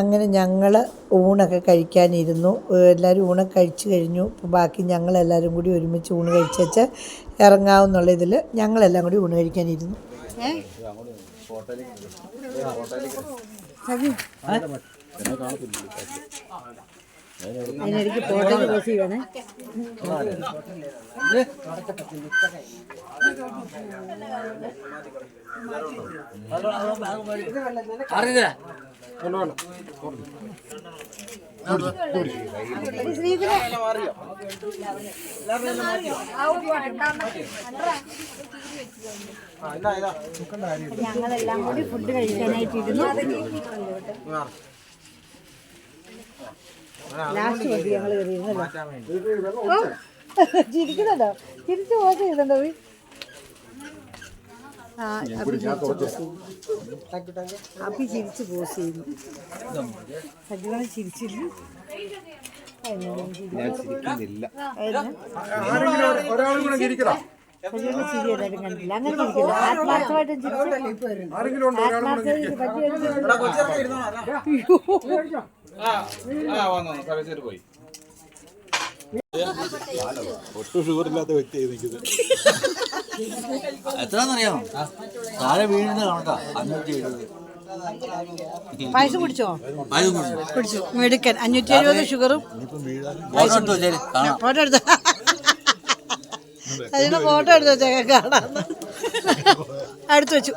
അങ്ങനെ ഞങ്ങൾ ഊണൊക്കെ കഴിക്കാനിരുന്നു. എല്ലാവരും ഊണൊക്കെ കഴിച്ചു കഴിഞ്ഞു. ഇപ്പോൾ ബാക്കി ഞങ്ങളെല്ലാവരും കൂടി ഒരുമിച്ച് ഊണ് കഴിച്ചേച്ച് ഇറങ്ങാവുന്നുള്ള ഇതിൽ ഞങ്ങളെല്ലാം കൂടി ഊണ് കഴിക്കാനിരുന്നു. അതിനിടയ്ക്ക് പോസ് ഞങ്ങളെല്ലാം കൂടി ഫുഡ് കഴിക്കാനായിട്ടിരുന്നു. ലാസ്റ്റ് മതി ഞങ്ങൾ ചിരിക്കുന്നുണ്ടോ? തിരിച്ചു പോസ് ചെയ്യുന്നുണ്ടോ? അപ്പി ചിരിച്ച് പോസ് ചെയ്യുന്നു. സജ്ജന ചിരിച്ചില്ല. ഞാൻ ചിരിക്കുന്നില്ല. ഒരാളും കൂടെ ചിരിക്കണം സജ്ജന ചിരി എല്ലാവരും കണ്ടില്ല. അങ്ങനെ ചിരിക്കില്ല. ആത്മാർത്ഥമായിട്ടും ചിരിച്ചു. ആരെങ്കിലും ഉണ്ടോ? ഒരാളും ആ ആത്മാർത്ഥത പറ്റിയ പോയി. ഒട്ടും ഷുഗർ ഷുഗറില്ലാത്ത വ്യക്തിയായി നിൽക്കുന്നത്. എത്രയാണെന്നറിയാമോ? താഴെ വീഴുന്ന കണക്കാ അഞ്ഞൂറ്റി എഴുപത്. പായസം കുടിച്ചോ? കുടിച്ചു? മെടുക്കൻ. അഞ്ഞൂറ്റി എഴുപത് ഷുഗറും ഫോട്ടോ എടുത്ത് അതിന്റെ ഫോട്ടോ എടുത്ത്? വെച്ചേക്കാം കാണാം. എടുത്തു വെച്ചു.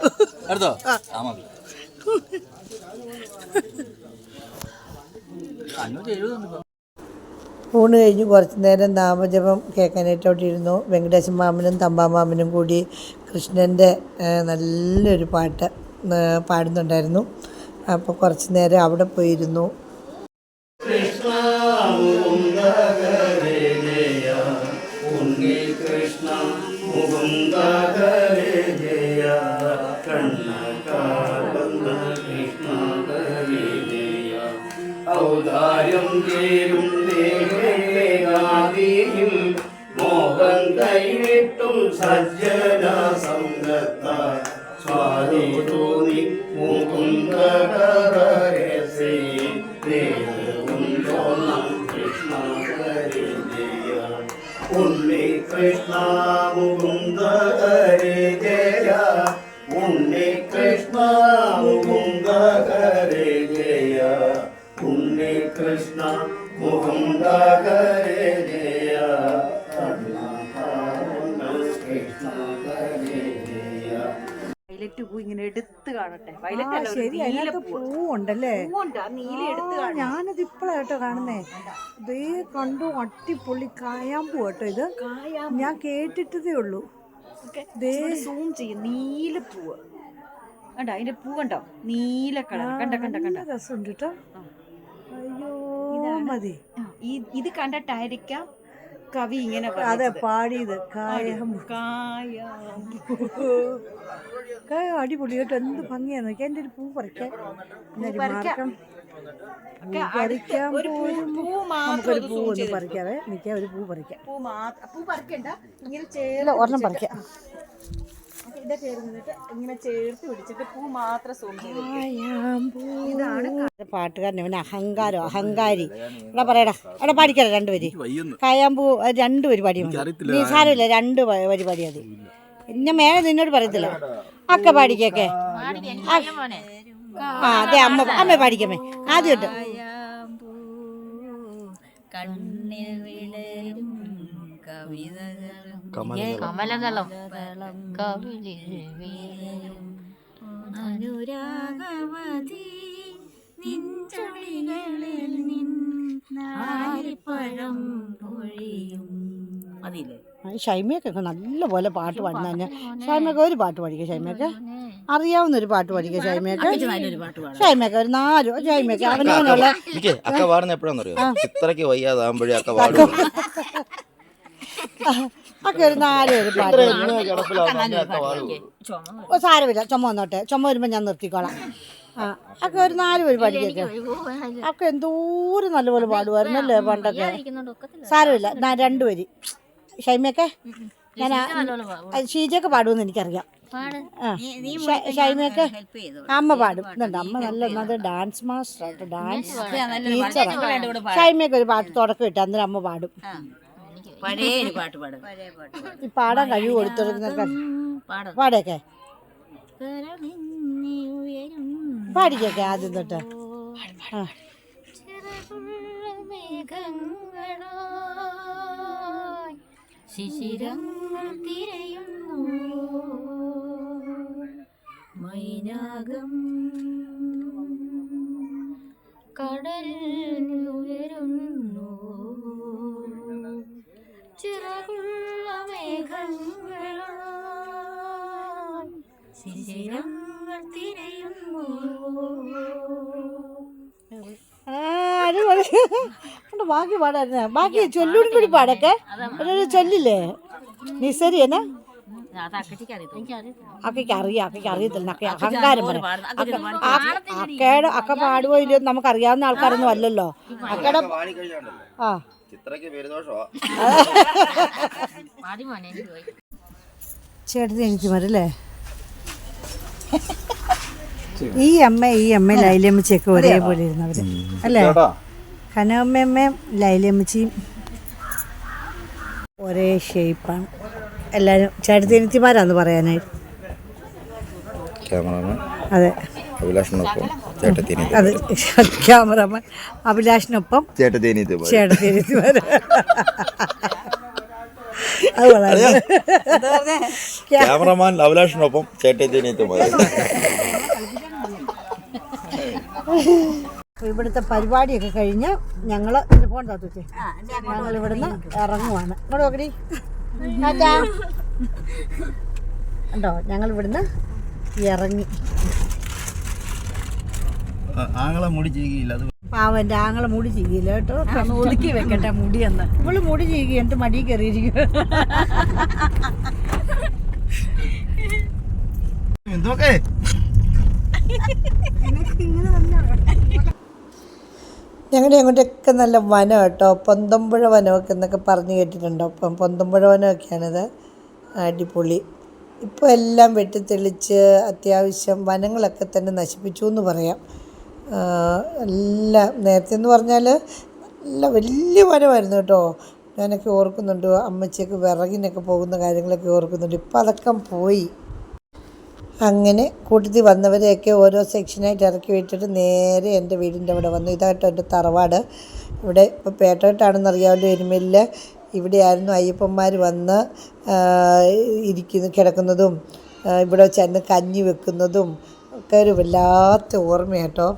എടുത്തോ? അഞ്ഞൂറ്റി എഴുപതുണ്ട് ഊണ് കഴിഞ്ഞ് കുറച്ച് നേരം നാമജപം കേൾക്കാനായിട്ടോട്ടിരുന്നു വെങ്കടേശൻ മാമനും തമ്പാമാമനും കൂടി കൃഷ്ണന്റെ നല്ലൊരു പാട്ട് പാടുന്നുണ്ടായിരുന്നു. അപ്പോൾ കുറച്ച് നേരം അവിടെ പോയിരുന്നു. ഔദാര്യം സജ്ജന സംഗത്ത സ്വാതി തോന്നി വയലറ്റ് പൂ ഇങ്ങനെ എടുത്ത് കാണട്ടെ. വയലറ്റ്. പൂവുണ്ടല്ലേ? ഞാനത് ഇപ്പോഴാട്ടോ കാണുന്നേ. ദേ കണ്ടു അട്ടിപ്പൊളി കായാമ്പൂ കേട്ടോ ഇത്. ഞാൻ കേട്ടിട്ടതേ ഉള്ളൂ. സൂം ചെയ്യും. നീല പൂവ്. കണ്ട? അതിന്റെ പൂ കണ്ടോ? നീല കളർ കണ്ട കണ്ട കണ്ട? രസം രസമുണ്ട് കേട്ടോ. അയ്യോ മതി. ഇത് കണ്ടിട്ടായിരിക്കാം കവി ഇങ്ങനെ അതെ. പാടിയത്. കായം. കായം. അടിപൊളി കേട്ടോ എന്ത് ഭംഗിയാന്ന് നോക്കി എന്റെ ഒരു പൂ പറിക്കാൻ പറിക്കാം. മാർക്കം പൂ പറിക്കാൻ നമുക്കൊരു ഒന്ന് പൂ zoom ഒന്ന് പറിക്കാവേ. നിൽക്കാം ഒരു പൂ പറിക്കാം. പൂ പറിക്കണ്ട. ഇങ്ങനെ ഒരെണ്ണം പറിക്കാം. ഇതിന്റെ പേര് നിന്നിട്ട് ഇങ്ങനെ ചേർത്ത് പിടിച്ചിട്ട് പൂ മാത്രം സൂം ഇതാണ് പാട്ടുകാരൻ ഇവൻ അഹങ്കാരോ അഹങ്കാരി. എടാ പറയടാ എടാ പാടിക്കടാ രണ്ടുപേര് കയാമ്പൂ കായാമ്പൂ അത് രണ്ടുപേര് പാടിയാൽ മതി. എനിക്കറിയത്തില്ല. നീ സാരമില്ല രണ്ട് വരി പാടിയാൽ മതി. മേലെ നിന്നോട് പറയത്തില്ല. അക്ക പാടിക്കൊക്കെ. ആ അതെ അമ്മ അമ്മ പാടിക്കമ്മേ. ആദ്യം ഇട്ട് കണ്ണിൽ വിളരും വിളരും അനുരാഗവതി നിൻചൊടികളിൽ നിൻ നാലിപ്പഴം പൊഴിയും. അതില്ലേ ഷൈമയൊക്കെ നല്ല പോലെ പാട്ട് പാടുന്ന തന്നെ. ഷൈമയൊക്കെ ഒരു പാട്ട് പാടിക്കുക ഷൈമയൊക്കെ അറിയാവുന്ന ഒരു പാട്ട് പാടിക്കുക ഷൈമയൊക്കെ നല്ലൊരു പാട്ട് പാടാം. ഷൈമയൊക്കെ ഒരു നാലോ ഷൈമയൊക്കെ അവനവനുള്ള അക്ക പാടുന്ന എപ്പോഴാണെന്നറിയോ? ഇത്രയ്ക്ക് വയ്യാതാകുമ്പോഴേ അക്ക പാടും. ഒക്കെ ഒരു നാല് സാരമില്ല. ചുമ വന്നോട്ടെ. ചുമ വരുമ്പോൾ ഞാൻ നിർത്തിക്കോളാം. ആ ഒക്കെ ഒരു നാല് പേര് പാടിക്കൊക്കെ ഒക്കെ എന്തോരം നല്ലപോലെ പാടുമായിരുന്നല്ലേ പണ്ടൊക്കെ? സാരമില്ല. ഞാൻ രണ്ടുപേര് ഷൈമയൊക്കെ? ഞാൻ ഷീജയൊക്കെ പാടുമെന്ന് എനിക്കറിയാം. ഷൈമയൊക്കെ? അമ്മ പാടും. ഇതുണ്ട്. അമ്മ നല്ല ഡാൻസ് മാസ്റ്റർ ഡാൻസ് ടീച്ചറാണ് ഷൈമയൊക്കെ ഒരു പാട്ട് തുടക്കം ഇട്ട് അന്നേരം അമ്മ പാടും. പഴയ ഒരു പാട്ട് പാടും ഈ പാടാൻ കഴിവ് കൊടുത്തിരുന്നൊക്കെ പാടും പാടൊക്കെ. പാടിക്കൊക്കെ ആദ്യം തൊട്ട്. ആ. ശിശിരങ്ങൾ തിരയുന്നു. മൈനാകം കടലിൽ ഉയരുന്നു ബാക്കി പാടായിരുന്നു. ബാക്കി ചൊല്ലൂടി കൂടി പാടൊക്കെ. ഒരു ചൊല്ലില്ലേ? നിസരി എന്നാ? അക്കയ്ക്ക് അറിയാം അക്കയ്ക്ക് അറിയത്തില്ല. അക്ക അഹങ്കാരം പറയും. അക്കയുടെ അക്ക പാടുവോ ഇല്ലയോ എന്ന് നമുക്കറിയാവുന്ന ആൾക്കാരൊന്നും അല്ലല്ലോ. അക്കയുടെ ആ. ചേട്ടത്തി എനിക്ക് വരല്ലേ ഈ അമ്മ ഈ അമ്മ ലൈലമ്മച്ചിയൊക്കെ ഒരേപോലെ ഇരുന്നവര്. അല്ലേ? കനകമ്മയും ലൈലമ്മച്ചിയും ഒരേ ഷേപ്പാണ്. എല്ലാവരും ചേട്ടത്തിനിത്തിമാരാന്ന് പറയാനായിട്ട്. ക്യാമറമാൻ. അതെ. അഭിലാഷിനൊപ്പം ചേട്ടത്തിനി അത്. ക്യാമറമാൻ. അഭിലാഷിനൊപ്പം ചേട്ടത്തിനി ക്യാമറമാൻ അഭിലാഷിനൊപ്പം ചേട്ടത്തിനി മതി. ഇവിടുത്തെ പരിപാടിയൊക്കെ കഴിഞ്ഞ് ഞങ്ങൾ ഫോൺ തത്തുച്ചേ. ഞങ്ങൾ ഇവിടുന്ന് ഇറങ്ങുവാണ്. ഇങ്ങോട്ട് നോക്കടി. ഉണ്ടോ? ഞങ്ങൾ ഇവിടുന്ന് ഇറങ്ങി. ആങ്ങളെ മുടി ചെയ്യുകയില്ല അത് പാവന്റെ ആങ്ങളെ മുടി ചെയ്യില്ല കേട്ടോ. ഒതുക്കി വെക്കട്ടെ മുടി എന്ന് ഇവൾ മുടി ചെയ്യുക എന്നിട്ട് മടി കയറിയിരിക്കും. ഞങ്ങളുടെ അങ്ങോട്ടൊക്കെ നല്ല വനം കേട്ടോ. പൊന്തമ്പുഴ വനമൊക്കെ എന്നൊക്കെ പറഞ്ഞു കേട്ടിട്ടുണ്ടോ? അപ്പം പൊന്തമ്പുഴ വനമൊക്കെയാണിത്. അടിപൊളി. ഇപ്പോൾ എല്ലാം വെട്ടിത്തെളിച്ച് അത്യാവശ്യം വനങ്ങളൊക്കെ തന്നെ നശിപ്പിച്ചു എന്ന് പറയാം. എല്ലാം നേരത്തെ എന്ന് പറഞ്ഞാൽ നല്ല വലിയ മരമായിരുന്നു കേട്ടോ. ഞാനൊക്കെ ഓർക്കുന്നുണ്ട് അമ്മച്ചിയൊക്കെ വിറകിനൊക്കെ പോകുന്ന കാര്യങ്ങളൊക്കെ ഓർക്കുന്നുണ്ട്. ഇപ്പം അതൊക്കെ പോയി. അങ്ങനെ കൂട്ടത്തിൽ വന്നവരെയൊക്കെ ഓരോ സെക്ഷനായിട്ട് ഇറക്കി വിട്ടിട്ട് നേരെ എന്റെ വീടിന്റെ അവിടെ വന്നു. ഇതായിട്ടോ എന്റെ തറവാട്. ഇവിടെ ഇപ്പോൾ പേട്ടോട്ടാണെന്നറിയാമല്ലോ എരുമേലിൽ. ഇവിടെയായിരുന്നു അയ്യപ്പന്മാർ വന്ന് ഇരിക്കുന്നു കിടക്കുന്നതും ഇവിടെ ചെന്ന് കഞ്ഞി വെക്കുന്നതും ഒക്കെ ഒരു വല്ലാത്ത ഓർമ്മയാട്ടോ.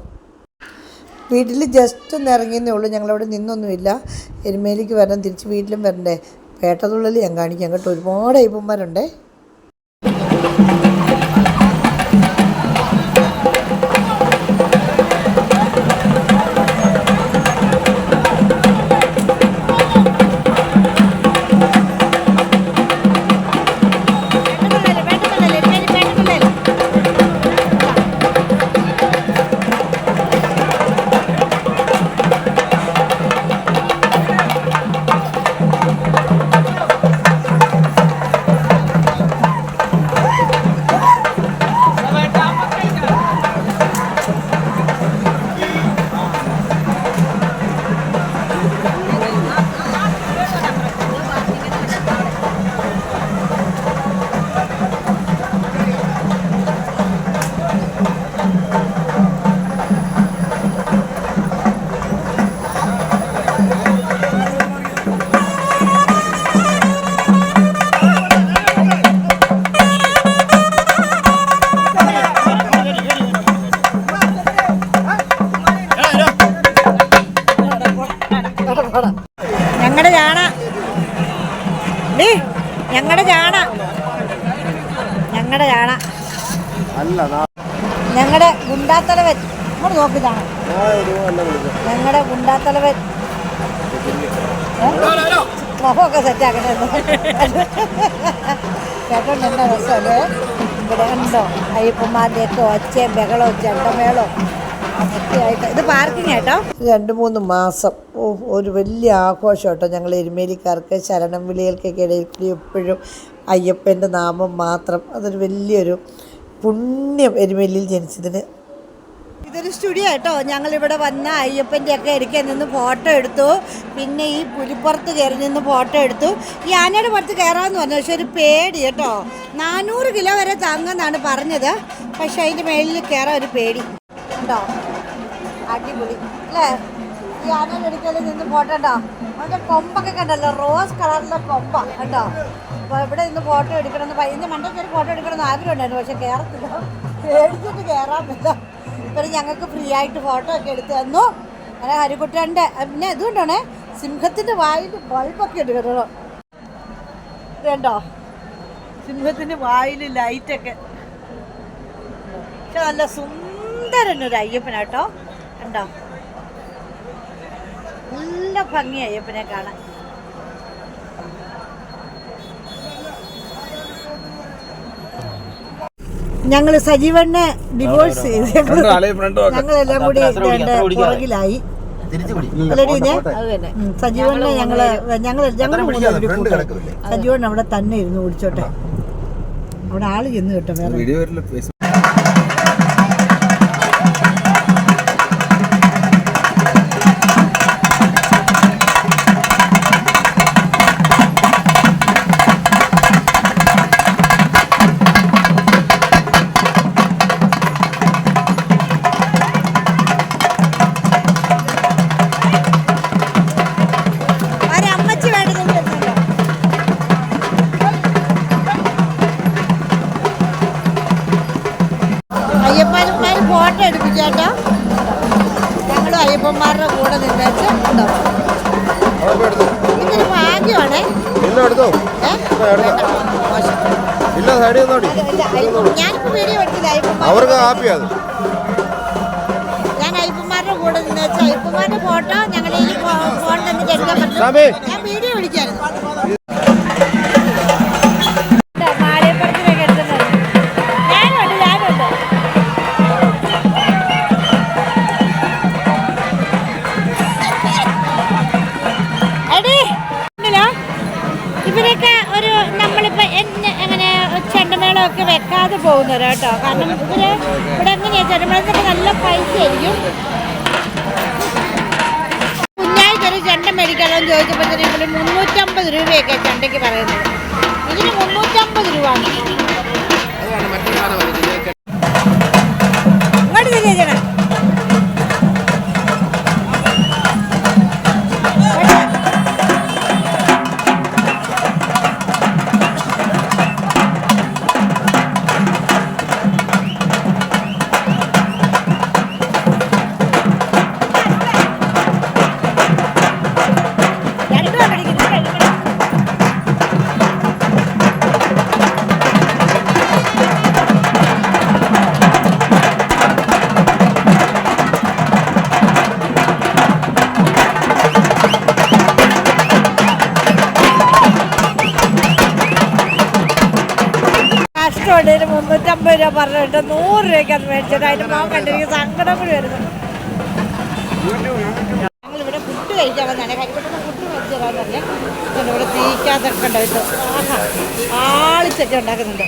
വീട്ടിൽ ജസ്റ്റ് ഒന്ന് ഇറങ്ങിയെന്നേ ഉള്ളൂ. ഞങ്ങളവിടെ നിന്നൊന്നുമില്ല. എരുമേലിക്ക് വരണം തിരിച്ച് വീട്ടിലും വരണ്ടേ. പേട്ടതുള്ളിൽ ഞാൻ കാണിക്കാം കേട്ടോ. ഒരുപാട് അയ്യപ്പന്മാരുണ്ടേ. മുഖമൊക്കെ സെറ്റാക്കണേ കേട്ടോണ്ട് എന്താ രസമല്ലേ? ഇവിടെ ഉണ്ടോ അയ്യപ്പന്മാരുടെയൊക്കെ ഒച്ചയും ബഹളവും ചെണ്ടമേളവും ഒക്കെ ആയിട്ട് ഇത് പാർക്കിംഗ് കേട്ടോ? രണ്ട് മൂന്ന് മാസം. ഒരു വലിയ ആഘോഷം കേട്ടോ. ഞങ്ങൾ എരുമേലിക്കാർക്ക് ശരണം വിളികൾക്കൊക്കെ ഇടയിൽ കൂടി എപ്പോഴും അയ്യപ്പന്റെ നാമം മാത്രം. അതൊരു വലിയൊരു പുണ്യം എരുമേലിയിൽ ജനിച്ചതിന്. ഇതൊരു സ്റ്റുഡിയോ കേട്ടോ ഞങ്ങളിവിടെ വന്ന അയ്യപ്പന്റെ ഒക്കെ ഇടയ്ക്ക് നിന്ന് ഫോട്ടോ എടുത്തു. പിന്നെ ഈ പുലിപ്പുറത്ത് കയറി നിന്ന് ഫോട്ടോ എടുത്തു. ഈ ആനയുടെ പുറത്ത് കയറാമെന്ന് പറഞ്ഞു. പക്ഷെ ഒരു പേടി കേട്ടോ. നാനൂറ് കിലോ വരെ താങ്ങുമെന്നാണ് പറഞ്ഞത്. പക്ഷെ അതിന്റെ മേളിൽ കയറാൻ ഒരു പേടി. ഉണ്ടോ? അടിപൊളി. അല്ലേ? ഈ ആനയുടെ ഇടയ്ക്കൽ നിന്ന് ഫോട്ടോ ഉണ്ടോ അവന്റെ കൊമ്പൊക്കെ കണ്ടല്ലോ. റോസ് കളറിലെ കൊമ്പ കേട്ടോ. അപ്പോൾ ഇവിടെ നിന്ന് ഫോട്ടോ എടുക്കണമെന്ന് പയ്യന്റെ മണ്ടൊക്കെ ഒരു ഫോട്ടോ എടുക്കണമെന്ന് ആഗ്രഹം ഉണ്ടായിരുന്നു പക്ഷെ കയറത്തില്ല. പേടിച്ചിട്ട് കയറാൻ പറ്റില്ല. ഇവർ ഞങ്ങൾക്ക് ഫ്രീ ആയിട്ട് ഫോട്ടോ ഒക്കെ എടുത്ത് തന്നു. അങ്ങനെ ഹരിക്കുട്ടന്റെ പിന്നെ ഇതുകൊണ്ടാണ് സിംഹത്തിന്റെ വായിൽ ബൾബൊക്കെ ഉണ്ട് കേട്ടോ. ഇത് കണ്ടോ സിംഹത്തിന്റെ വായിൽ ലൈറ്റൊക്കെ പക്ഷെ നല്ല സുന്ദരനൊരു അയ്യപ്പനാട്ടോ കണ്ടോ? നല്ല ഭംഗി അയ്യപ്പനെ കാണാൻ. ഞങ്ങൾ സജീവനെ ഡിവോഴ്സ് ചെയ്ത് ഞങ്ങളെല്ലാം കൂടി പുറകിലായി. സജീവണ്ണെ ഞങ്ങൾ ഞങ്ങൾ ഞങ്ങൾ. സജീവൻ അവിടെ തന്നെ ഇരുന്ന് ഓടിച്ചോട്ടെ അവിടെ ആൾ ചെന്ന് കേട്ടോ വേറെ. അയ്യപ്പന്മാരുടെ കൂടെ നിന്നേച്ച് ഉണ്ടാവും ഇതൊരു ഭാഗ്യമാണേ. ഇല്ല സൈഡിൽ നിന്നോടി ഞാനിപ്പോ വീഡിയോ എടുത്തില്ല അവർക്ക് ഹാപ്പിയാ ഞാൻ അയ്യപ്പന്മാരുടെ കൂടെ നിന്നേച്ച് അയ്യപ്പന്മാരുടെ ഫോട്ടോ ഞങ്ങൾ ഫോണിൽ നിന്ന് എടുക്കാൻ പറ്റും. കേട്ടോ. കാരണം ഇവർ ഇവിടെ എങ്ങനെയാ ചെണ്ടമേളത്തൊക്കെ നല്ല പൈസ ആയിരിക്കും. കുഞ്ഞാഴ്ച ഒരു ചെണ്ട മേടിക്കണമെന്ന് ചോദിച്ചപ്പോഴത്തേനും ഇവിടെ മുന്നൂറ്റമ്പത് രൂപയൊക്കെ ചെണ്ടയ്ക്ക് പറയുന്നത്. ഇതിന് മുന്നൂറ്റമ്പത് രൂപ. ഇങ്ങോട്ട് തിരികെ രൂപയ്ക്ക് അത് മേടിച്ചിട്ട് അതിന്റെ മോൻ കണ്ടിരിക്കും സങ്കടം കൂടി വരുന്നു. ഞങ്ങളിവിടെ ഫുഡ് കഴിക്കാൻ വന്നാണ് കരിപ്പെട്ടുന്ന ഫുഡ് മേടിച്ചു തരാമെന്നറിയാം അതുകൊണ്ട് ഇവിടെ തീക്കാത്തൊക്കെ ഉണ്ടായിട്ട് ആഹാ ആളിച്ചൊക്കെ ഉണ്ടാക്കുന്നുണ്ട്.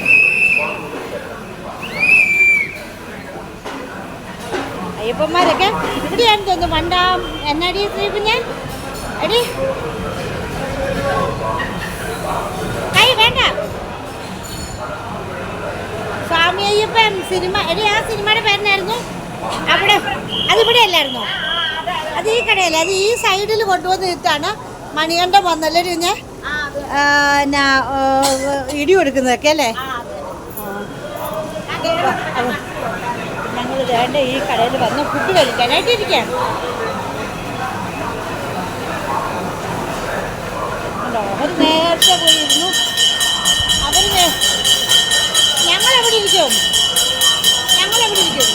അയ്യപ്പന്മാരൊക്കെ ഇവിടെയാണ് തോന്നുന്നു. പണ്ടാം എന്നടി ശ്രീ കുഞ്ഞ് അടി കൈ വേണ്ട. സ്വാമി അയ്യപ്പൻ സിനിമ എടി ആ സിനിമയുടെ പേരെന്നായിരുന്നു? അവിടെ അതിവിടെ അല്ലായിരുന്നോ അത് ഈ കടയല്ലേ അത് ഈ സൈഡിൽ കൊണ്ടുവന്ന് ഇട്ടാണ് മണികണ്ഠം വന്നല്ലേ എന്നാ ഇടി കൊടുക്കുന്നതൊക്കെ അല്ലേ? ഞങ്ങൾ വേണ്ട ഈ കടയിൽ വന്ന് ഫുഡ് കഴിക്കാനായിട്ട് ഇരിക്കുകയാണ് ഉണ്ടോ? അവർ നേരത്തെ പോയിരുന്നു. ഇരിക്കും. ഞങ്ങൾ എവിടെ ഇരിക്കും.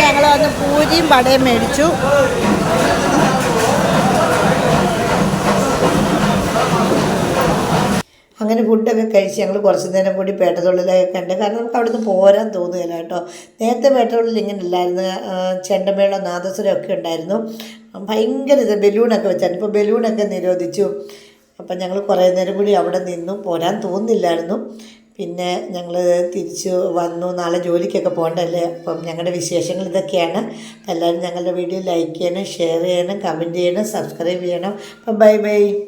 ഞങ്ങൾ വന്ന് പൂരിയും വടയും മേടിച്ചു. അങ്ങനെ ഫുഡൊക്കെ കഴിച്ച് ഞങ്ങൾ കുറച്ച് നേരം കൂടി പേട്ടതുള്ളിലൊക്കെ കണ്ട് കാരണം നമുക്ക് അവിടുന്ന് പോരാൻ തോന്നുകയില്ല കേട്ടോ. നേരത്തെ പേട്ടതുള്ളിൽ ഇങ്ങനെ ഇല്ലായിരുന്നു ചെണ്ടമേളം നാദസ്വരം ഒക്കെ ഉണ്ടായിരുന്നു. ഭയങ്കര ഇത് ബലൂണൊക്കെ വെച്ചായിരുന്നു ഇപ്പോൾ ബലൂണൊക്കെ നിരോധിച്ചു. അപ്പം ഞങ്ങൾ കുറേ നേരം കൂടി അവിടെ നിന്നു. പോരാൻ തോന്നില്ലായിരുന്നു പിന്നെ ഞങ്ങൾ തിരിച്ചു വന്നു. നാളെ ജോലിക്കൊക്കെ പോകണ്ടല്ലേ? അപ്പം ഞങ്ങളുടെ വിശേഷങ്ങൾ ഇതൊക്കെയാണ്. എല്ലാവരും ഞങ്ങളുടെ വീഡിയോ ലൈക്ക് ചെയ്യണം ഷെയർ ചെയ്യണം കമന്റ് ചെയ്യണം സബ്സ്ക്രൈബ് ചെയ്യണം. അപ്പം ബൈ ബൈ.